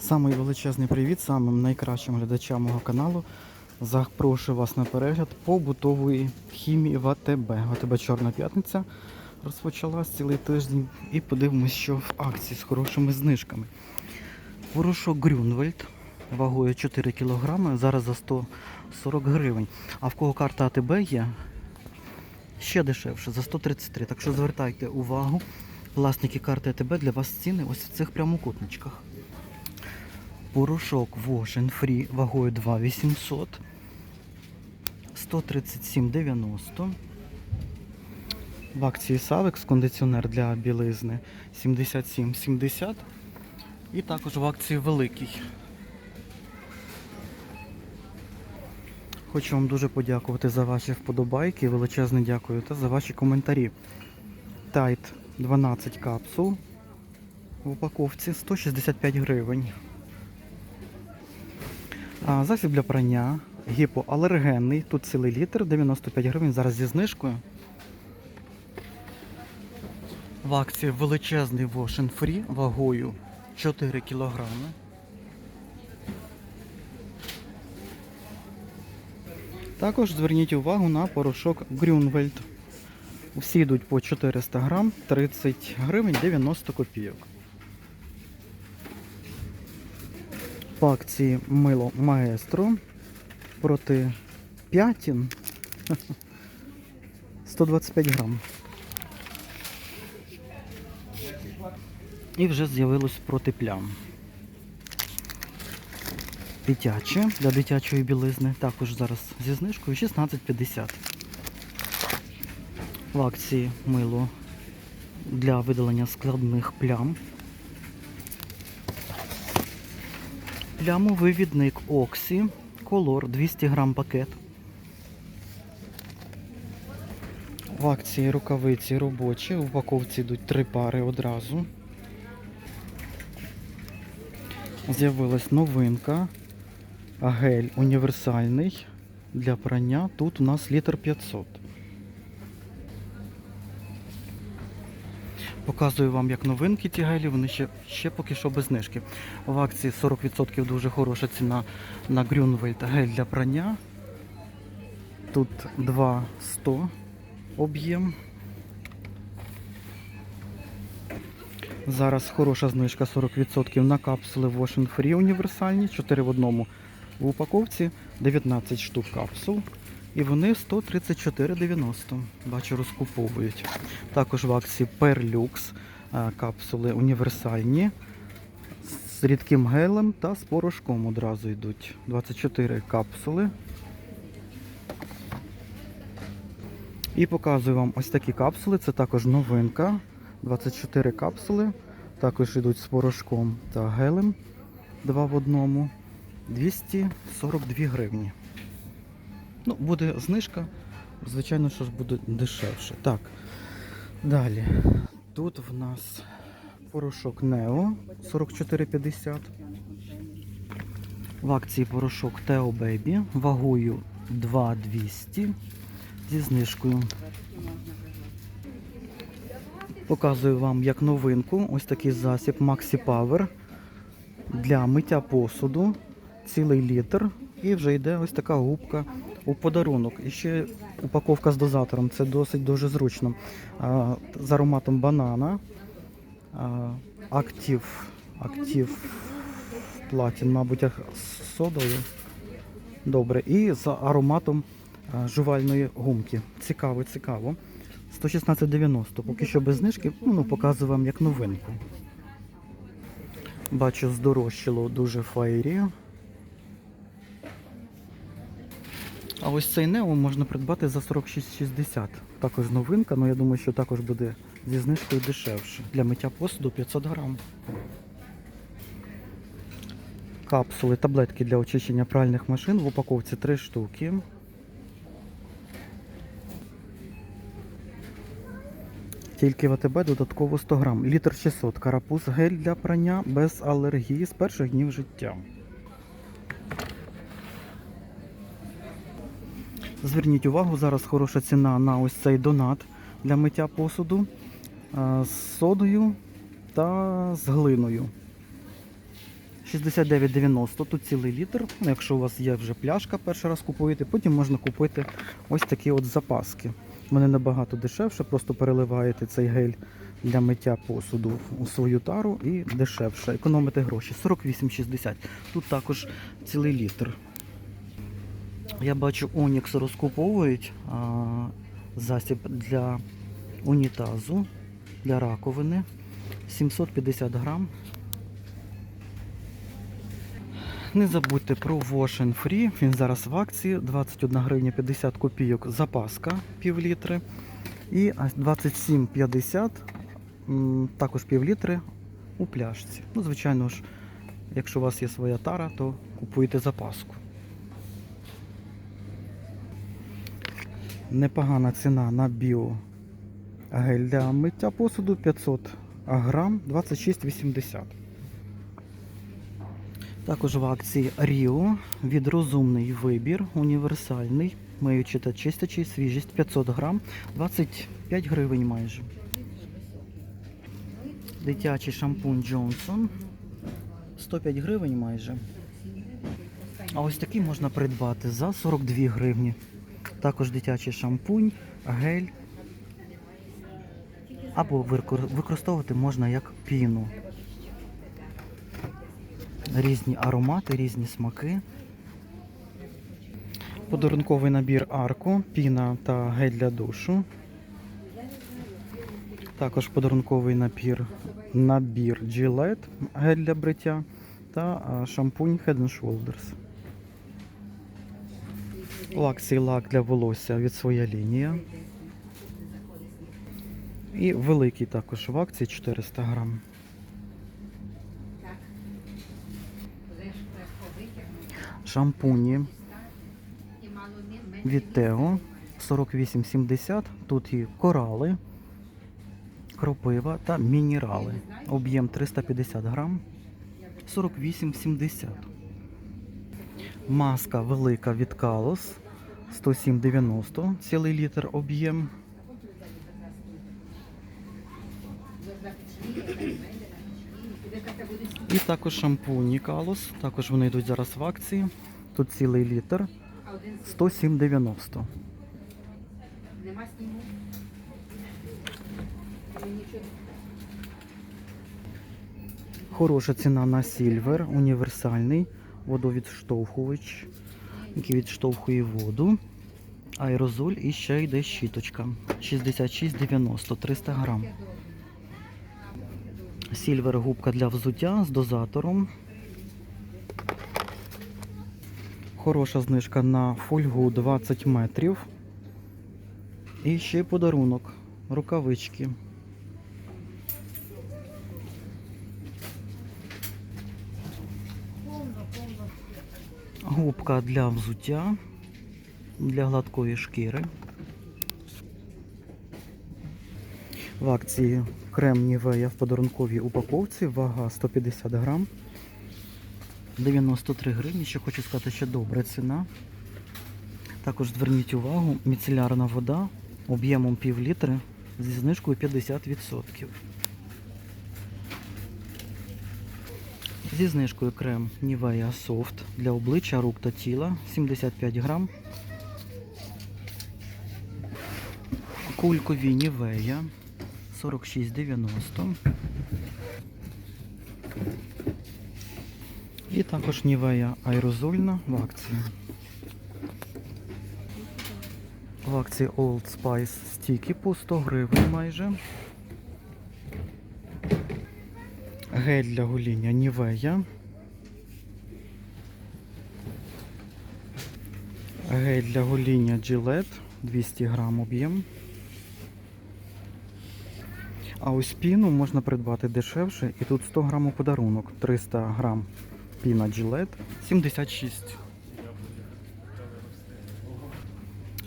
Самий величезний привіт самим найкращим глядачам мого каналу. Запрошую вас на перегляд побутової хімії в АТБ. АТБ Чорна п'ятниця розпочалась цілий тиждень і подивимось, що в акції з хорошими знижками. Порошок Грюнвельд вагою 4 кг, зараз за 140 гривень. А в кого карта АТБ є, ще дешевше, за 133. Так що звертайте увагу, власники карти АТБ для вас ціни ось в цих прямокутничках. Порошок Wash Free вагою 2800 137,90. В акції Savex кондиціонер для білизни 77,70. І також в акції великий. Хочу вам дуже подякувати за ваші вподобайки. Величезне дякую та за ваші коментарі. Тайт 12 капсул в упаковці 165 гривень. Засіб для прання гіпоалергенний. Тут цілий літр, 95 гривень. Зараз зі знижкою. В акції величезний Wash Free вагою 4 кілограми. Також зверніть увагу на порошок Грюнвельд. Усі йдуть по 400 грам, 30 гривень 90 копійок. По акції мило маестро проти п'ятін 125 грам. І вже з'явилось проти плям. Дитяче для дитячої білизни. Також зараз зі знижкою 16,50. В акції мило для видалення складних плям. Плямовивідник Оксі. Колор 200 грам пакет. В акції рукавиці робочі. В упаковці йдуть три пари одразу. З'явилась новинка. Гель універсальний для прання. Тут у нас літр 500. Показую вам як новинки ті гелі, вони ще, ще поки що без знижки. В акції 40% дуже хороша ціна на Grünwald гель для прання. Тут 2,100 об'єм. Зараз хороша знижка 40% на капсули Wash Free універсальні, 4 в одному в упаковці, 19 штук капсул. І вони 134,90. Бачу, розкуповують. Також в акції Perlux е, капсули універсальні з рідким гелем та з порошком одразу йдуть. 24 капсули. І показую вам ось такі капсули. Це також новинка. 24 капсули. Також йдуть з порошком та гелем. Два в одному. 242 гривні. Ну, буде знижка. Звичайно, що ж буде дешевше. Так. Далі. Тут в нас порошок Нео 44,50. В акції порошок Teo Baby вагою 2,200 зі знижкою. Показую вам як новинку ось такий засіб Maxi Power для миття посуду. Цілий літр. І вже йде ось така губка у подарунок. І ще упаковка з дозатором. Це досить дуже зручно. А, з ароматом банана. А, актив. Платін, мабуть, з содою. Добре. І з ароматом жувальної гумки. Цікаво, цікаво. 116,90. Поки що без знижки, ну, показую вам як новинку. Бачу, здорожчало дуже фаєрі. А ось цей Нео можна придбати за 46,60. Також новинка, але я думаю, що також буде зі знижкою дешевше. Для миття посуду 500 грам. Капсули, таблетки для очищення пральних машин в упаковці 3 штуки. Тільки в АТБ додатково 100 грам. Літр 600. Карапуз гель для прання без алергії з перших днів життя. Зверніть увагу, зараз хороша ціна на ось цей донат для миття посуду з содою та з глиною. 69,90 тут цілий літр. Ну, якщо у вас є вже пляшка, перший раз купуєте, потім можна купити ось такі от запаски. Вони набагато дешевше, просто переливаєте цей гель для миття посуду у свою тару і дешевше. Економите гроші. 48,60. Тут також цілий літр. Я бачу, Онікс розкуповують засіб для унітазу, для раковини. 750 грам. Не забудьте про Wash and Free. Він зараз в акції 21 гривня 50 копійок запаска пів літри. І 27,50 також пів літри у пляшці. Ну, звичайно ж, якщо у вас є своя тара, то купуйте запаску. Непогана ціна на біо гель для миття посуду 500 грам 26,80. Також в акції Ріо від розумний вибір, універсальний, миючий та чистячий, свіжість 500 грам, 25 гривень майже. Дитячий шампунь Джонсон 105 гривень майже. А ось такий можна придбати за 42 гривні. Також дитячий шампунь, гель. Або використовувати можна як піну. Різні аромати, різні смаки. Подарунковий набір Арко, піна та гель для душу. Також подарунковий набір, набір Gillette, гель для бриття та шампунь Head and Shoulders. Лаксій лак для волосся від своя лінія. І великий також в акції 400 грам. Шампуні від Тео 48,70. Тут і корали, кропива та мінерали. Об'єм 350 грам 48,70. Маска велика від Калос 107,90. Цілий літр об'єм. І також шампуні Калос. Також вони йдуть зараз в акції. Тут цілий літр 107,90. Нема снігу. Хороша ціна на сільвер, універсальний водовідштовхувач, який відштовхує воду. Аерозоль і ще йде щіточка. 66,90, 300 грам. Сільвер губка для взуття з дозатором. Хороша знижка на фольгу 20 метрів. І ще подарунок. Рукавички. Губка для взуття, для гладкої шкіри. В акції крем Нівея в подарунковій упаковці, вага 150 грам. 93 гривні, ще хочу сказати, що добра ціна. Також зверніть увагу, міцелярна вода об'ємом пів літри зі знижкою 50%. Зі знижкою крем Nivea Soft для обличчя, рук та тіла 75 грам. Кулькові Nivea 46,90. І також Nivea аерозольна в акції. В акції Old Spice стіки по 100 гривень майже. Гель для гоління Нівея. Гель для гоління Gillette 200 грам об'єм. А ось піну можна придбати дешевше і тут 100 грам у подарунок. 300 грам піна Gillette 76.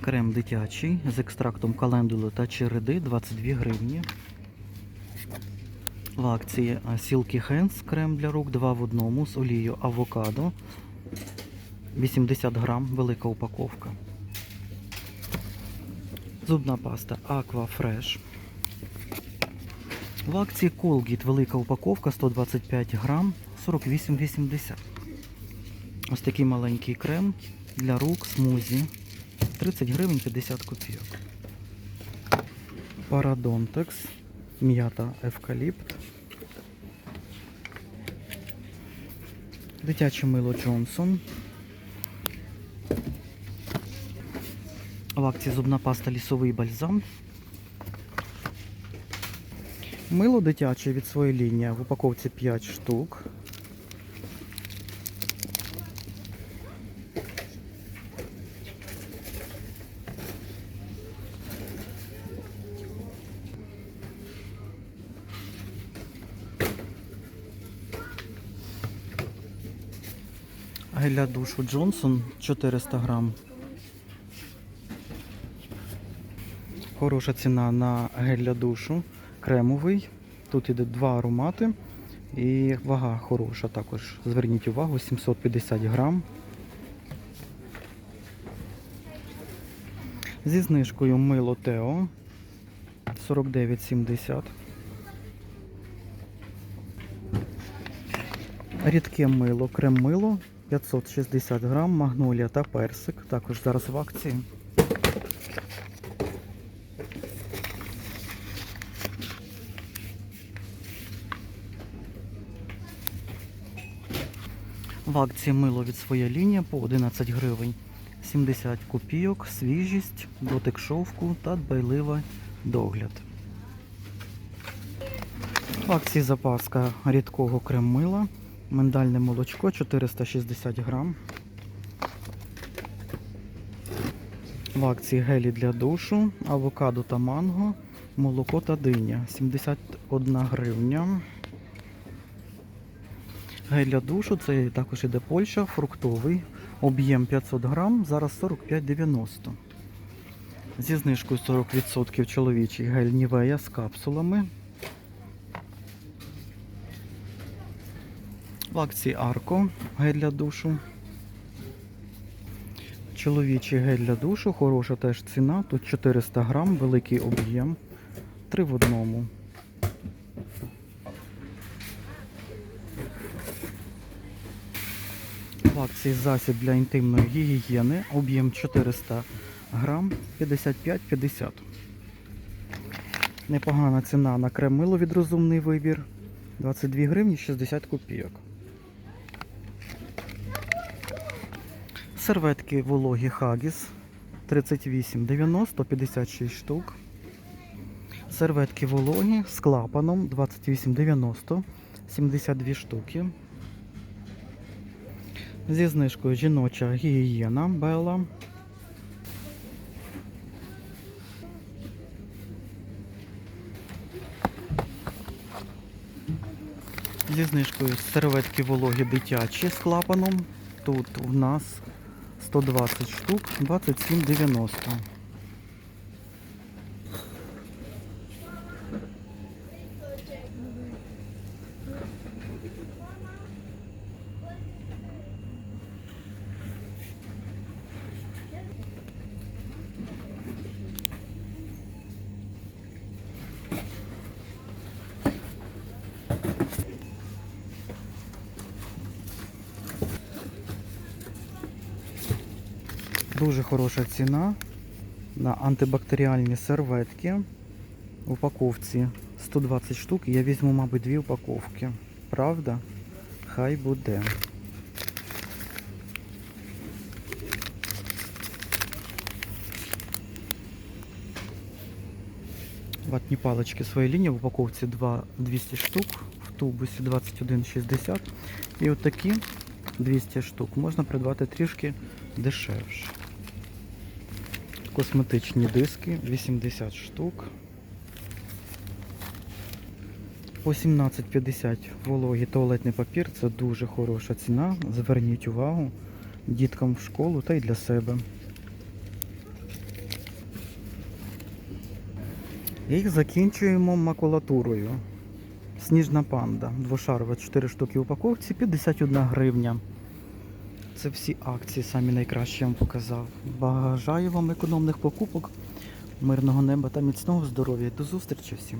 Крем дитячий з екстрактом календули та череди 22 гривні. В акції Silky Hands крем для рук 2 в одному з олією авокадо. 80 грам, велика упаковка. Зубна паста Aqua Fresh. В акції Colgate велика упаковка 125 грам 48,80. Ось такий маленький крем для рук смузі 30 гривень 50 копійок. Парадонтекс, м'ята евкаліпт. Дитяче мило Джонсон. В акції зубна паста лісовий бальзам. Мило дитяче від своєї лінії в упаковці 5 штук. Гель душу Джонсон 400 грам. Хороша ціна на гель для душу. Кремовий. Тут іде два аромати. І вага хороша також. Зверніть увагу, 750 грам. Зі знижкою мило Тео 49,70. Рідке мило, крем-мило 560 грам, магнолія та персик. Також зараз в акції. В акції мило від своя лінія по 11 гривень. 70 копійок, свіжість, дотик шовку та дбайливий догляд. В акції запаска рідкого крем-мила, миндальне молочко 460 грам. В акції гелі для душу, авокадо та манго, молоко та диня 71 гривня. Гель для душу, це також іде Польща, фруктовий. Об'єм 500 грам, зараз 45,90. Зі знижкою 40% чоловічий гель Нівея з капсулами. В акції Арко гель для душу. Чоловічий гель для душу, хороша теж ціна. Тут 400 грам, великий об'єм. Три в одному. В акції засіб для інтимної гігієни, об'єм 400 грам, 55,50. Непогана ціна на крем-мило від розумний вибір. 22 гривні 60 копійок. Серветки вологі Хагіс 38,90, 56 штук. Серветки вологі з клапаном 28,90, 72 штуки. Зі знижкою жіноча гігієна Белла. Зі знижкою серветки вологі дитячі з клапаном. Тут у нас 120 штук, 27,90. Дуже хороша ціна на антибактеріальні серветки. В упаковці 120 штук. Я візьму, мабуть, дві упаковки. Правда? Хай буде. Ватні палички своєї лінії в упаковці 2, 200 штук, в тубусі 21,60. І от такі 200 штук можна придбати трішки дешевше. Косметичні диски 80 штук. По 17,50 вологий туалетний папір це дуже хороша ціна. Зверніть увагу діткам в школу та й для себе. І закінчуємо макулатурою. Сніжна панда. Двошарова 4 штуки упаковці, 51 гривня. Це всі акції, самі найкращі я вам показав. Бажаю вам економних покупок, мирного неба та міцного здоров'я. До зустрічі всім!